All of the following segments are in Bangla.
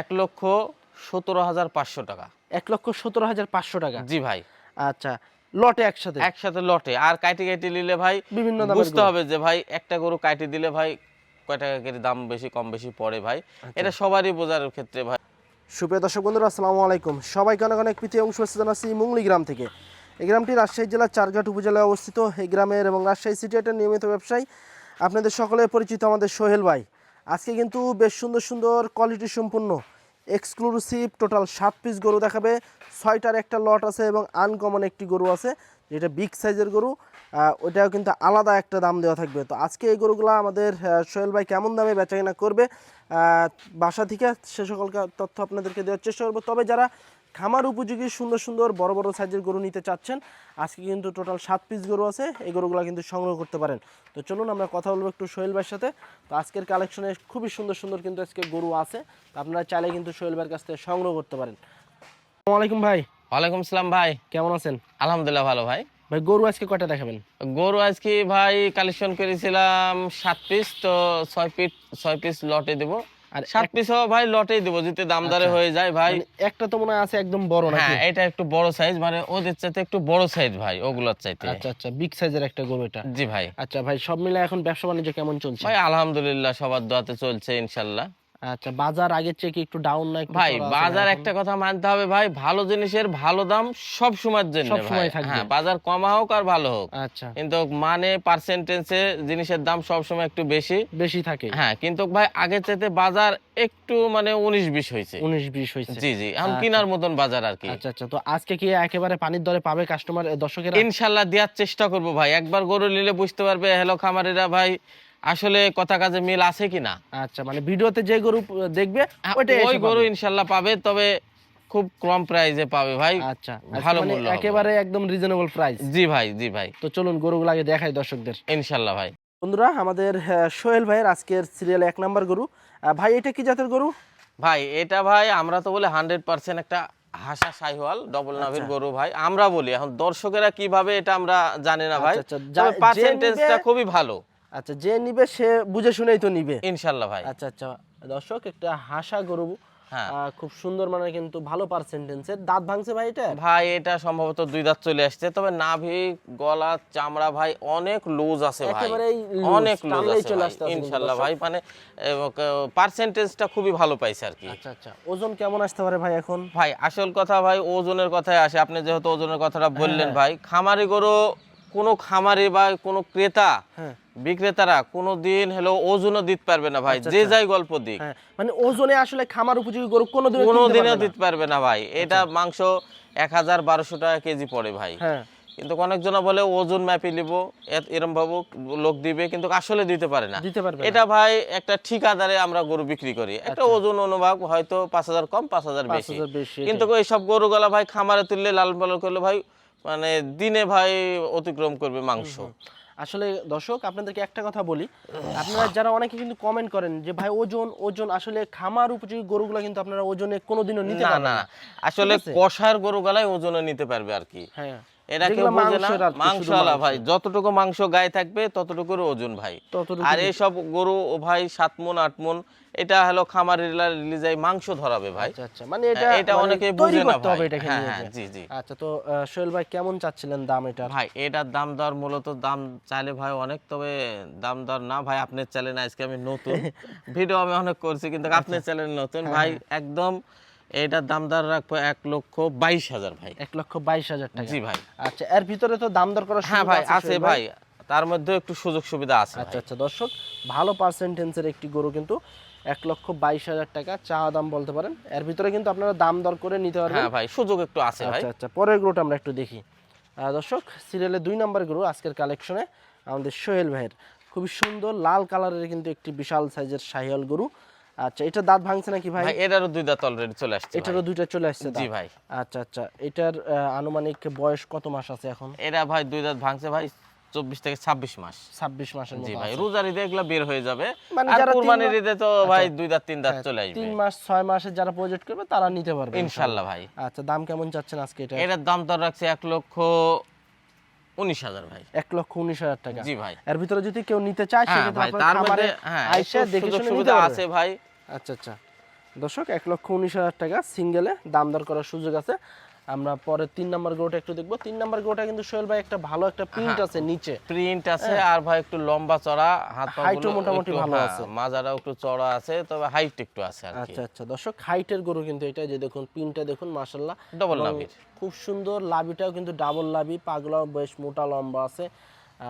এক লক্ষ সতেরো হাজার পাঁচশো টাকা। এক লক্ষ সতেরো হাজার পাঁচশো টাকা? জি ভাই। আচ্ছা লটে একসাথে? একসাথে লটে। আর কাইটি কাইটি নিলে ভাই বিভিন্ন বুঝতে হবে যে ভাই একটা গরু কাইটি দিলে ভাই কয় টাকা করে দাম বেশি কম বেশি পড়ে ভাই। আচ্ছা। এটা সবারই বোঝার ক্ষেত্রে ভাই। সুপ্রিয় দর্শক বন্ধুরা আসসালামু আলাইকুম। সবাইকে অনেক অনেক প্রীতি অংশ জানাচ্ছি মুংলি গ্রাম থেকে। এই গ্রামটি রাজশাহী জেলার চারঘাট উপজেলায় অবস্থিত। এই গ্রামের এবং রাজশাহী সিটিয়াটের নিয়মিত ব্যবসায়ী। আপনাদের সকলে পরিচিত আমাদের সোহেল ভাই। আজকে কিন্তু বেশ সুন্দর সুন্দর কোয়ালিটি সম্পূর্ণ এক্সক্লুসিভ টোটাল সাত পিস গরু দেখাবে। ছয়টার একটা লট আছে এবং আনকমন একটি গরু আছে, যেটা বিগ সাইজের গরু। ওটাও কিন্তু আলাদা একটা দাম দেওয়া থাকবে। তো আজকে এই গরুগুলো আমাদের সোহেল ভাই কেমন দামে বেচাকেনা করবে বাসা থেকে সে সকলকার তথ্য আপনাদেরকে দেওয়ার চেষ্টা করব। তবে যারা খামার উপযোগী সুন্দর সুন্দর বড় বড় সাইজের গরু নিতে চাচ্ছেন। আজকে কিন্তু টোটাল সাত পিস গরু আছে এই গরুগুলো কিন্তু সংগ্রহ করতে পারেন। তো চলুন আমরা কথা বলব একটু সোহেল ভাইয়ের সাথে। তো আজকের কালেকশনে খুবই সুন্দর সুন্দর কিন্তু আজকে গরু আছে তো আপনারা চাইলে কিন্তু সোহেল ভাইয়ের কাছ থেকে সংগ্রহ করতে পারেন। আসসালামু আলাইকুম ভাই। ওয়ালাইকুম সালাম ভাই। কেমন আছেন? আলহামদুলিল্লাহ ভালো ভাই। ভাই গরু আজকে কয়টা দেখাবেন? গরু আজকে ভাই কালেকশন করেছিলাম সাত পিস তো ছয় পিস ছয় পিস লটে দেবো। আর সাত পিস ভাই লটেই দেবো যদি দাম দরে আচ্ছা। হয়ে যায় ভাই। মানে একটা তো মনে হয় আছে একদম বড় না হ্যাঁ এটা একটু বড় সাইজ মানে ওদের চাইতে একটু বড় সাইজ ভাই ওগুলোর চাইতে। আচ্ছা আচ্ছা বিগ সাইজের একটা গরু এটা। জি ভাই। আচ্ছা ভাই সব মিলে এখন ব্যবসা বাণিজ্য কেমন চলছে? ভাই আলহামদুলিল্লাহ সবার দোয়াতে চলছে ইনশাল্লাহ। আচ্ছা বাজার আগের চেয়ে কি একটু ডাউন না একটু ভাই বাজার একটা কথা মানতে হবে ভাই ভালো জিনিসের ভালো দাম সব সময়ের জন্য সব সময় থাকবে। হ্যাঁ বাজার কমা হোক আর ভালো হোক। আচ্ছা। কিন্তু মানে পার্সেন্টেজে জিনিসের দাম সব সময় একটু বেশি। বেশি থাকে। হ্যাঁ কিন্তু ভাই আগের চাইতে বাজার একটু মানে উনিশ বিশ হয়েছে। উনিশ বিশ হয়েছে। জি জি এখন আচ্ছা। কিনার মতন বাজার আর কি। আচ্ছা আচ্ছা তো আজকে কি একেবারে পানির দরে পাবে কাস্টমার দর্শকেরা? ইনশাল্লাহ দেওয়ার চেষ্টা করব ভাই। একবার গরু নিলে বুঝতে পারবে হ্যালো খামারিরা ভাই আসলে কথা কাজে মিল আছে কিনা? আচ্ছা মানে ভিডিওতে যে গরু দেখবে ওই গরু ইনশাল্লাহ পাবে তবে খুব কম প্রাইসে পাবে ভাই। আচ্ছা ভালো মানে মূল্য একেবারে একদম রিজনেবল প্রাইস জি ভাই জি ভাই। তো চলুন গরুগুলো আগে দেখাই দর্শকদের। ইনশাল্লাহ ভাই। বন্ধুরা আমাদের সোহেল ভাইয়ের আজকের সিরিয়াল এক নাম্বার গরু। ভাই এটা কি জাতের গরু? ভাই এটা ভাই আমরা তো বলে হান্ড্রেড পার্সেন্ট একটা হাসা সাইওয়াল ডবল নাভির আচ্ছা। গরু ভাই। আমরা বলি এখন দর্শকেরা কীভাবে এটা আমরা জানি না ভাই। আচ্ছা, আচ্ছা, যে পার্সেন্টেজটা খুবই ভালো। আচ্ছা যে নিবে সে বুঝে শুনেই তো নিবে। ইনশাল্লাহ ভাই। আচ্ছা আচ্ছা দর্শক একটা হাসা গরু। হ্যাঁ। খুব সুন্দর মানে কিন্তু ভালো পার্সেন্টেন্সের দাঁত ভাঙছে ভাই এটা? ভাই এটা সম্ভবত দুই দাঁত চলে আসছে। তবে নাভি গলা চামড়া ভাই অনেক লুজ আছে ভাই। অনেক লুজ আছে ভাই। দর্শক। ভাই মানে পার্সেন্টেজটা খুবই ভালো পাইছে আর কি। আচ্ছা আচ্ছা ওজন কেমন আসতে পারে ভাই এখন? ভাই আসল কথা ভাই ওজনের কথায় আসে। আপনি যেহেতু ওজনের কথাটা বললেন হ্যাঁ। ভাই খামারি গরু কোনো খামারে বা কোনো ক্রেতা হ্যাঁ। বিক্রেতারা কোনো দিন হলো ওজনও দিতে পারবে না ভাই আচ্ছা, যে আচ্ছা। যাই গল্প দিক। হ্যাঁ মানে ওজনে আসলে খামার উপযোগী গরু কোনো কিনতে দিনও পারবে দিতে পারবে না ভাই এটা মাংস এক হাজার বারোশো টাকা কেজি পড়ে ভাই। হ্যাঁ। কিন্তু অনেকজনা বলে ওজন ম্যাপে নিব এরম ভাবে লোক দিবে কিন্তু আসলে দিতে পারে না। দিতে পারবে এটা ভাই একটা ঠিকাদারে আমরা গরু বিক্রি করি। একটা ওজন অনুভাগ হয়তো পাঁচ হাজার কম পাঁচ হাজার বেশি। কিন্তু এই সব গরুগুলা ভাই খামারে তুললে লালন পালন করলে ভাই মানে দিনে ভাই অতিক্রম করবে মাংস। আসলে দর্শক আপনাদেরকে একটা কথা বলি। আপনারা যারা অনেকে কিন্তু কমেন্ট করেন যে ভাই ওজন ওজন আসলে খামার উপযোগী গরুগুলো কিন্তু আপনারা ওজনে কোনোদিনও নিতে না পারবেন না আসলে কষার গরু গলায় ওজনে নিতে পারবে আর কি। হ্যাঁ। এটা কেউ না। মাংসওয়ালা মাংস। ভাই যতটুকু মাংস গায়ে থাকবে ততটুকুর ওজন ভাই। আর এইসব গরু ও ভাই সাত মন আট মন এটা হলো খামার রিলিজাই মাংস ধরাবে ভাই। আচ্ছা আচ্ছা মানে এটা হ্যাঁ, এটা মানে অনেকে বুঝে না ভাই। এটাকে হ্যাঁ হ্যাঁ জি জি। আচ্ছা তো সোহেল ভাই কেমন চাচ্ছিলেন দাম এটার? ভাই এটার দাম দর মূলত দাম চাইলে ভাই অনেক তবে দাম দর না ভাই আপনার চ্যানেল আজকে আমি নতুন। ভিডিও আমি অনেক করছি কিন্তু আচ্ছা। আপনার চ্যানেল নতুন। ভাই একদম এটার দাম দর রাখব এক লক্ষ বাইশ হাজার ভাই। এক লক্ষ বাইশ হাজার টাকা। জি ভাই। আচ্ছা এর ভিতরে তো দাম দর করা হ্যাঁ ভাই আছে ভাই। তার মধ্যে একটু সুযোগ সুবিধা আছে আচ্ছা আচ্ছা দর্শক ভালো পার্সেন্টেন্সের একটি গরু কিন্তু এক লক্ষ বাইশ হাজার টাকা চাওয়া দাম বলতে পারেন। এর ভিতরে কিন্তু আপনারা দাম দর করে নিতে পারবেন। হ্যাঁ ভাই সুযোগ একটু আছে ভাই। আচ্ছা আচ্ছা পরের গরুটা আমরা একটু দেখি। দর্শক সিরিয়ালে দুই নম্বর গরু আজকের কালেকশনে আমাদের সোহেল ভাইয়ের। খুবই সুন্দর লাল কালারের কিন্তু একটি বিশাল সাইজের শাহিয়াল গরু। আচ্ছা এটা দাঁত ভাঙছে নাকি ভাই? ভাই এটারও দুই দাঁত অলরেডি চলে আসছে এটারও দুইটা চলে আসছে জি ভাই। আচ্ছা আচ্ছা এটার আনুমানিক বয়স কত মাস আছে এখন? এরা ভাই দুই দাঁত ভাঙছে ভাই চব্বিশ থেকে ছাব্বিশ মাস। ছাব্বিশ মাসের জি ভাই রোজার ঈদে এগুলো বের হয়ে যাবে। মানে আর কুরবানির ঈদে তো ভাই দুই দাঁত তিন দাঁত হ্যাঁ, চলে আসবে। তিন মাস ছয় মাসে যারা প্রজেক্ট করবে তারা নিতে পারবে ইনশাল্লাহ। ভাই। আচ্ছা দাম কেমন চাচ্ছেন আজকে এটা? এটার দাম দর রাখছে এক লক্ষ উনিশ হাজার ভাই। এক লক্ষ উনিশ হাজার টাকা। জি ভাই। এর ভিতরে যদি কেউ নিতে চায় হ্যাঁ সেক্ষেত্রে তার মধ্যে হ্যাঁ দেখে সুবিধা আছে ভাই। আচ্ছা আচ্ছা। দর্শক এক লক্ষ উনিশ হাজার টাকা সিঙ্গেলে দাম দর করার সুযোগ আছে। আমরা পরে তিন নাম্বার গরুটা একটু দেখব। তিন নাম্বার গরুটা কিন্তু সোহেল ভাই একটা ভালো একটা প্রিন্ট আছে নিচে। প্রিন্ট আছে আর ভাই একটু লম্বা চড়া হাত পা হাইট মোটামুটি ভালো আছে। মাজারা একটু চড়া আছে তবে হাইট একটু আছে আর আচ্ছা আচ্ছা। দর্শক হাইটের গরু কিন্তু এটা যে দেখুন প্রিন্টটা দেখুন মাশাআল্লাহ। ডাবল লাভি খুব সুন্দর লাভিটাও কিন্তু ডাবল লাভি পাগলাও বেশ মোটা লম্বা আছে।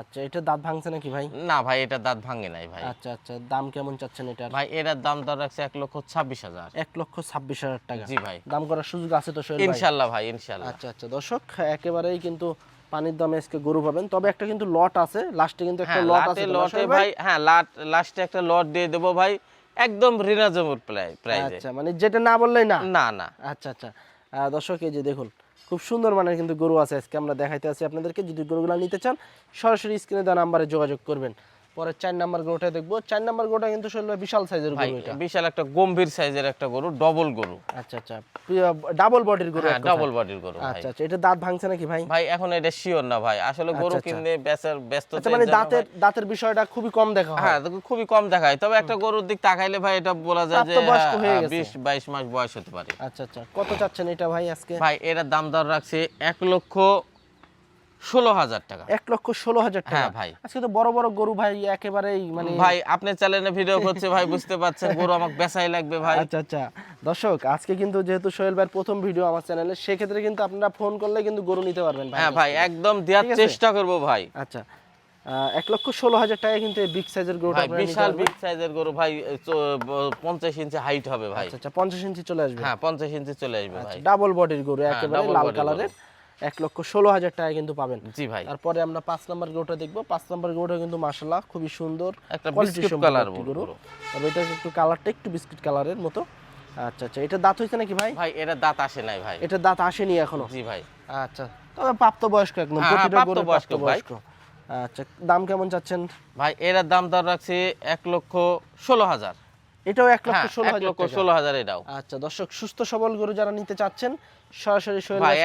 আচ্ছা এটা দাঁত ভাঙছে নাকি ভাই? না ভাই এটা দাঁত ভাঙে নাই ভাই। আচ্ছা আচ্ছা দাম কেমন চাচ্ছেন এটার? ভাই এটার দাম দর রাখছে এক লক্ষ ছাব্বিশ হাজার। এক লক্ষ ছাব্বিশ হাজার টাকা। জি ভাই। দাম করার সুযোগ আছে তো ইনশাল্লাহ ভাই ইনশাল্লাহ। আচ্ছা আচ্ছা দর্শক একেবারেই কিন্তু পানির দামে আজকে গরু পাবেন। তবে একটা কিন্তু লট আছে লাস্টে কিন্তু একটা হ্যাঁ লট আছে লটে ভাই। হ্যাঁ লাট লাস্টে একটা লট দিয়ে দেবো ভাই একদম রিনাজেবল প্রাইজে আচ্ছা মানে যেটা না বললেই না? না না। আচ্ছা আচ্ছা। দর্শক এই যে দেখুন খুব সুন্দর মানের কিন্তু গরু আছে। আজকে আমরা দেখাইতে আছি আপনাদেরকে। যদি গরুগুলো নিতে চান, সরাসরি স্ক্রিনে দেওয়া নাম্বারে যোগাযোগ করবেন। পরে চার নাম্বার গরুটা দেখব। চার নাম্বার গরুটা কিন্তু শৈল বিশাল সাইজের গরু এটা। বিশাল একটা গম্ভীর সাইজের একটা গরু ডবল গরু। আচ্ছা আচ্ছা। ডাবল বডির গরু হ্যাঁ। ডবল বডির গরু আচ্ছা আচ্ছা। এটা দাঁত ভাঙছে নাকি ভাই? ভাই এখন এটা শিওর না ভাই। আসলে গরু আচ্ছা, আচ্ছা। কিনতে বেচার ব্যস্ত আচ্ছা মানে দাঁতের দাঁতের বিষয়টা খুবই কম দেখা হয়। হ্যাঁ খুবই কম দেখায়। তবে একটা গরুর দিক তাকাইলে ভাই এটা বলা যায় যে প্রাপ্তবয়স্ক হয়ে হ্যাঁ, গেছে। বিশ বাইশ মাস বয়স হতে পারে। আচ্ছা আচ্ছা। কত চাচ্ছেন এটা ভাই আজকে? ভাই এটার দাম দর রাখছে এক লক্ষ ষোলো হাজার টাকা। এক লক্ষ ষোলো হাজার টাকা। হ্যাঁ ভাই। আজকে তো বড় বড় গরু ভাই একেবারেই মানে ভাই আপনি চ্যানেলে ভিডিও করছে ভাই বুঝতে পারছেন গরু আমাকে বেচাই লাগবে ভাই। আচ্ছা আচ্ছা। দর্শক আজকে কিন্তু যেহেতু সোহেল ভাইয়ের প্রথম ভিডিও আমার চ্যানেলে সেক্ষেত্রে কিন্তু আপনারা ফোন করলে কিন্তু গরু নিতে পারবেন হ্যাঁ ভাই একদম দেওয়ার চেষ্টা করব ভাই। আচ্ছা। এক লক্ষ ষোলো হাজার টাকা কিন্তু বিগ সাইজের আপনারা নিতে বিশাল বিগ সাইজের গরু ভাই পঞ্চাশ ইঞ্চি হাইট হবে ভাই। আচ্ছা আচ্ছা পঞ্চাশ ইঞ্চি চলে আসবে। হ্যাঁ পঞ্চাশ ইঞ্চি চলে আসবে ভাই। ডাবল বডির গরু একেবারে double লাল কালারের এক লক্ষ ষোলো হাজার টাকা কিন্তু পাবেন। জি ভাই। তারপরে আমরা পাঁচ নম্বর গরুটা দেখব। পাঁচ নম্বর গরুটা কিন্তু মাশাল্লাহ খুবই সুন্দর একটা quality কালার গরু। গরু। তবে এটা একটু কালারটা একটু বিস্কিট কালারের মতো। আচ্ছা আচ্ছা এটা দাঁত হয়েছে নাকি ভাই? ভাই এটা দাঁত আসে নাই ভাই। এটা দাঁত আসেনি এখনও? জি ভাই। আচ্ছা তবে প্রাপ্তবয়স্ক একদম হ্যাঁ, বয়স্ক গরু প্রাপ্তবয়স্ক ভাই। প্রাপ্তবয়স্ক। আচ্ছা দাম কেমন চাচ্ছেন? ভাই এটার দাম দর রাখছে এক লক্ষ ষোলো হাজার। এটাও এক লক্ষ হ্যাঁ ষোলো হাজার লক্ষ ষোলো হাজার এটাও আচ্ছা দর্শক সুস্থ সবল গরু যারা নিতে চাচ্ছেন সরাসরি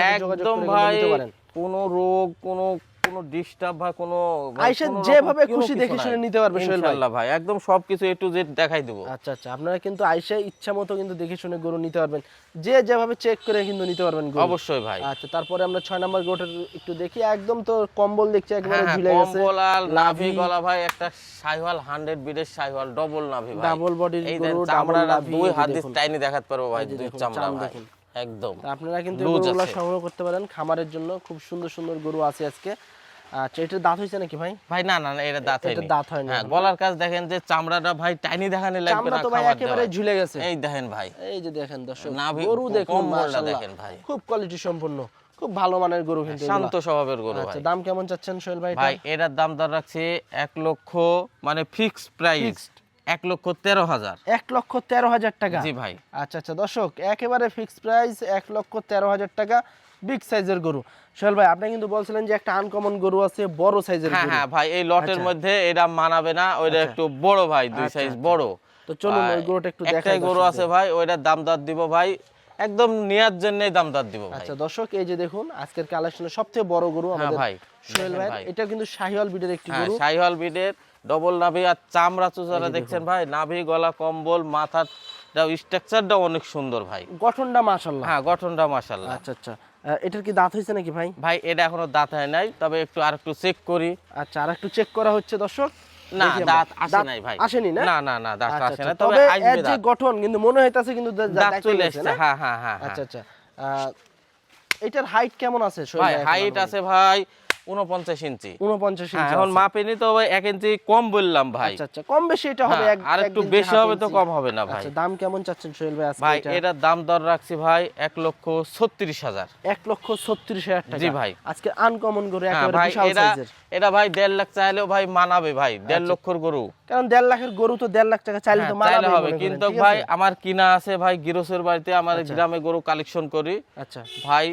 একদম ভাই পারেন। কোনো রোগ কোনো কোনো ডিস্টার্ব বা কোনো রকম যেভাবে খুশি দেখে শুনে নিতে পারবে সোহেল ভাই। ইনশাআল্লাহ ভাই একদম সবকিছু এ টু জেড দেখাই দেবো। আচ্ছা আচ্ছা আপনারা কিন্তু আইসা ইচ্ছা মতো কিন্তু দেখে শুনে গরু নিতে পারবেন। যে যেভাবে চেক করে কিন্তু নিতে পারবেন গরু। অবশ্যই ভাই। আচ্ছা তারপরে আমরা ছয় নম্বর গরুটার একটু দেখি। একদম তো কম্বল দেখছি একবারে হ্যাঁ, ঝুলে গেছে। কম্বল আর নাভি গলা ভাই একটা সাইওয়াল হান্ড্রেড বিডের সাইওয়াল ডবল নাভি ভাই। ডাবল বডির গরু ডাবল দুই এই হাত দিয়ে টাইনি দেখাতে পারব ভাই দুই চামড়া ভাই একদম। আপনারা কিন্তু গরুগুলো সংগ্রহ করতে পারেন খামারের জন্য। খুব সুন্দর সুন্দর গরু আছে আজকে। আচ্ছা এটার দাঁত হয়েছে নাকি ভাই? ভাই না না না, এটা দাঁত এটা হয়নি। দাঁত হয়নি। হ্যাঁ। গলার কাজ দেখেন যে চামড়াটা ভাই টাইনি দেখানি লাগবে চামড়া তো ভাই একেবারে ঝুলে গেছে। এই দেখেন ভাই। এই যে দেখেন দর্শক গরু দেখুন মাশাআল্লাহ। দেখেন ভাই। খুব কোয়ালিটি সম্পন্ন খুব ভালো মানের গরু কিন্তু শান্ত স্বভাবের গরু আচ্ছা দাম কেমন চাচ্ছেন সোহেল ভাই ভাই এটার দাম দর রাখছে এক লক্ষ মানে ফিক্স প্রাইস এক লক্ষ তেরো হাজার। এক লক্ষ তেরো হাজার টাকা। জি ভাই। আচ্ছা আচ্ছা দর্শক একেবারে ফিক্সড প্রাইস এক লক্ষ তেরো হাজার টাকা। বিগ সাইজের গরু। সোহেল ভাই আপনি কিন্তু বলছিলেন যে একটা আনকমন গরু আছে বড় সাইজের হ্যাঁ হ্যাঁ ভাই এই লটের আচ্ছা। মধ্যে এটা মানাবে না ওইটা একটু বড় ভাই দুই আচ্ছা, সাইজ আচ্ছা। বড়। তো চলুন ওই গরুটা একটু দেখাই একটাই গরু আছে ভাই ওইটার দাম দর দিব ভাই একদম নেয়ার জন্যই দাম দর দিব ভাই। আচ্ছা দর্শক এই যে দেখুন আজকের কালেকশনের সবথেকে বড় গরু হ্যাঁ আমাদের ভাই সোহেল ভাই। এটা কিন্তু শাহিওয়াল বিডের একটি হ্যাঁ গরু। শাহিওয়াল বিডের ডবল নাভি আর চামড়া চুচারা দেখছেন ভাই নাভি গলা কম্বল মাথার স্ট্রাকচারটা অনেক সুন্দর ভাই। গঠনটা মাশাল্লাহ হ্যাঁ গঠনটা মাশাল্লাহ আচ্ছা আচ্ছা। এটার কি দাঁত হয়েছে নাকি ভাই? ভাই এটা এখনও দাঁত হয় নাই তবে একটু আর একটু চেক করি। আচ্ছা আর একটু চেক করা হচ্ছে দর্শক। না দাঁত আসে নাই ভাই। আসেনি না? না না না দাঁত আচ্ছা, আসে আচ্ছা, না তবে তবে আসবে যে গঠন কিন্তু মনে হইতাছে কিন্তু দাঁত চলে হ্যাঁ হ্যাঁ হ্যাঁ হ্যাঁ। আচ্ছা আচ্ছা। এটার হাইট কেমন আছে ভাই হাইট আছে ভাই উনপঞ্চাশ ইঞ্চি। উনপঞ্চাশ হ্যাঁ ইঞ্চি এখন তো ভাই এক ইঞ্চি কম বললাম ভাই। আচ্ছা আচ্ছা কম বেশি এটা হবে হ্যাঁ, এক- আর একটু বেশি হবে তো কম হবে না ভাই। আচ্ছা দাম কেমন চাচ্ছেন সোহেল ভাই আজকে ভাই? এটার দাম দর রাখছি ভাই এক লক্ষ ছত্রিশ হাজার। এক লক্ষ ছত্রিশ হাজার টাকা। জি ভাই। আজকে আনকমন গরু হ্যাঁ একেবারে বিশাল সাইজের এটা ভাই দেড় লাখ চাইলেও ভাই মানাবে ভাই দেড় আচ্ছা। লক্ষর গরু। কারণ দেড় লাখের গরু তো দেড় লাখ টাকা চাইলে তো হ্যাঁ, মানাবে হবে। কিন্তু ভাই আমার কিনা আছে ভাই গিরসের বাড়িতে আমার গ্রামে গরু কালেকশন করি। আচ্ছা। ভাই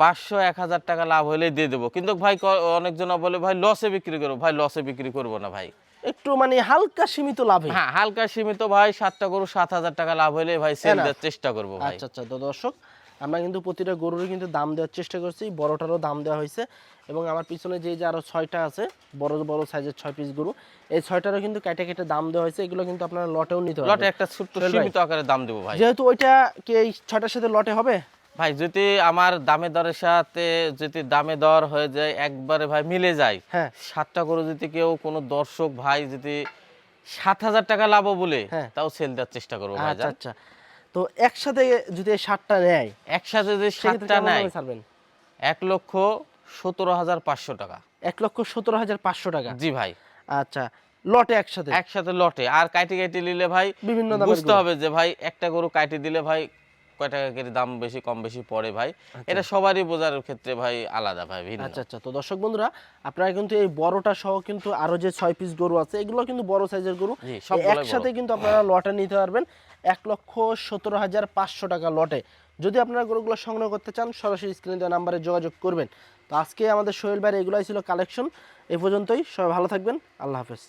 পাঁচশো এক হাজার টাকা লাভ হলে দিয়ে দেবো। কিন্তু ভাই অনেকজন বলে ভাই লসে বিক্রি করব ভাই লসে বিক্রি করব না ভাই। একটু মানে হালকা সীমিত লাভে। হ্যাঁ হালকা সীমিত ভাই সাতটা গরু সাত হাজার টাকা লাভ হলে ভাই সেল দেওয়ার চেষ্টা করব আচ্ছা আচ্ছা তো দর্শক আমরা কিন্তু প্রতিটা গরুরই কিন্তু দাম দেওয়ার চেষ্টা করছি বড়টারও দাম দেওয়া হয়েছে এবং আমার পিছনে যে যে আরও ছয়টা আছে বড় বড় সাইজের ছয় পিস গরু এই ছয়টারও কিন্তু কেটে কেটে দাম দেওয়া হয়েছে এগুলো কিন্তু আপনারা লটেও নিতে হবে লটে একটা ছোট্ট। সীমিত আকারে দাম দেবো ভাই। যেহেতু ওইটা কি এই ছয়টার সাথে লটে হবে? ভাই যদি আমার দামে দরের সাথে যদি দামে দর হয়ে যায় একবারে ভাই মিলে যায়। হ্যাঁ। সাতটা করে যদি কেউ কোনো দর্শক ভাই যদি সাত হাজার টাকা লাভও বলে হ্যাঁ। তাও সেল দেওয়ার চেষ্টা করব আচ্ছা আচ্ছা। তো একসাথে যদি সাতটা নেয় একসাথে যদি সাতটা নেয় এক লক্ষ সতেরো হাজার পাঁচশো টাকা। এক লক্ষ সতেরো হাজার পাঁচশো টাকা? জি ভাই। আচ্ছা লটে একসাথে? একসাথে লটে। আর কাইটে কাইটে নিলে ভাই বিভিন্ন বুঝতে হবে যে ভাই একটা গরু কাইটে দিলে ভাই কয় টাকা করে দাম বেশি কম বেশি পড়ে ভাই। আচ্ছা। এটা সবারই বোঝার ক্ষেত্রে ভাই আলাদা ভাই আচ্ছা আচ্ছা। তো দর্শক বন্ধুরা আপনারা কিন্তু এই বড়টা সহ কিন্তু আরও যে ছয় পিস গরু আছে এগুলো কিন্তু বড় সাইজের গরু। একসাথে কিন্তু আপনারা লটে নিতে পারবেন এক লক্ষ সতেরো হাজার পাঁচশো টাকা লটে। যদি আপনারা গরুগুলো সংগ্রহ করতে চান সরাসরি স্ক্রিনে দেওয়া নাম্বারে যোগাযোগ করবেন। তো আজকে আমাদের সোহেল ভাইয়ের এগুলাই ছিল কালেকশন এই পর্যন্তই সবাই ভালো থাকবেন। আল্লাহ হাফেজ।